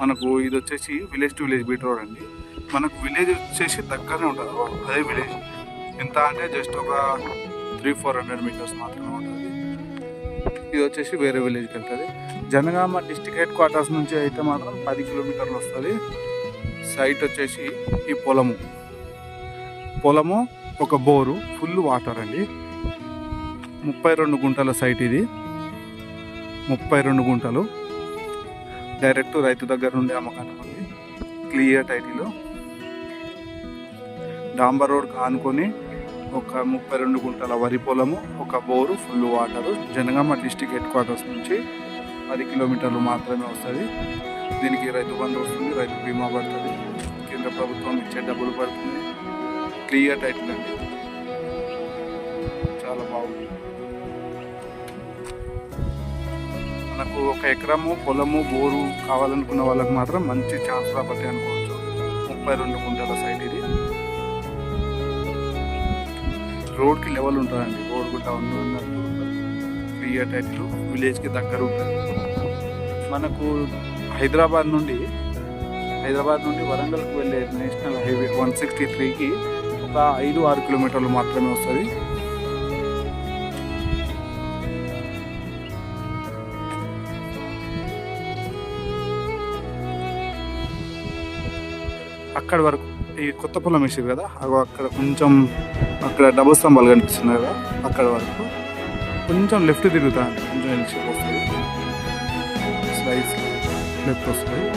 మనకు ఇది వచ్చేసి village to village beat road అండి. మనకు విలేజ్ వచ్చేసి దగ్గరనే ఉంటుంది. అదే విలేజ్ ఎంత అంటే జస్ట్ ఒక త్రీ ఫోర్ హండ్రెడ్ మీటర్స్ మాత్రమే ఉంటుంది. ఇది వచ్చేసి వేరే విలేజ్కి వెళ్తుంది. జనగామ డిస్టిక్ హెడ్ క్వార్టర్స్ నుంచి అయితే మాత్రం పది కిలోమీటర్లు వస్తుంది. సైట్ వచ్చేసి ఈ పొలము. పొలము ఒక బోరు ఫుల్ వాటర్ అండి. ముప్పై రెండు గుంటల సైట్ ఇది. ముప్పై రెండు గుంటలు. డైరెక్ట్ రైతు దగ్గర నుండి అమ్మకానికి ఉంది క్లియర్ టైటిల్ డాంబర్ రోడ్ ఆనుకొని ఒక ముప్పై రెండు గుంటల వరి పొలము ఒక bore full water Jangaon district headquarters నుంచి పది కిలోమీటర్లు మాత్రమే వస్తుంది. దీనికి రైతు బంధు వస్తుంది రైతు బీమా పడుతుంది. కేంద్ర ప్రభుత్వం ఇచ్చే డబ్బులు పడుతుంది. క్లియర్ టైటిల్ అండి. చాలా బాగుంది. మనకు ఒక ఎకరము పొలము బోరు కావాలనుకున్న వాళ్ళకి మాత్రం మంచి ఛాన్స్ ప్రాపర్టీ అనుకోవచ్చు. ముప్పై రెండు గుంటల సైట్ ఇది. రోడ్కి లెవెల్ ఉంటుందండి. రోడ్ కూడా ఉంది ఉన్నట్టు క్లియర్ టైట్లు విలేజ్కి దగ్గర ఉంటుంది. మనకు హైదరాబాద్ నుండి హైదరాబాద్ నుండి వరంగల్కి వెళ్ళే నేషనల్ హైవే వన్ సిక్స్టీ త్రీకి ఒక ఐదు ఆరు కిలోమీటర్లు మాత్రమే వస్తుంది. అక్కడి వరకు ఈ కొత్త పొలం వేసారు కదా అగో అక్కడ కొంచెం అక్కడ డబుల్ స్తంభాలు కనిపిస్తున్నాయి కదా అక్కడ వరకు. కొంచెం లెఫ్ట్ తిరుగుతా కొంచెం వెళ్ళి వస్తుంది. స్లైస్ లెఫ్ట్ వస్తుంది.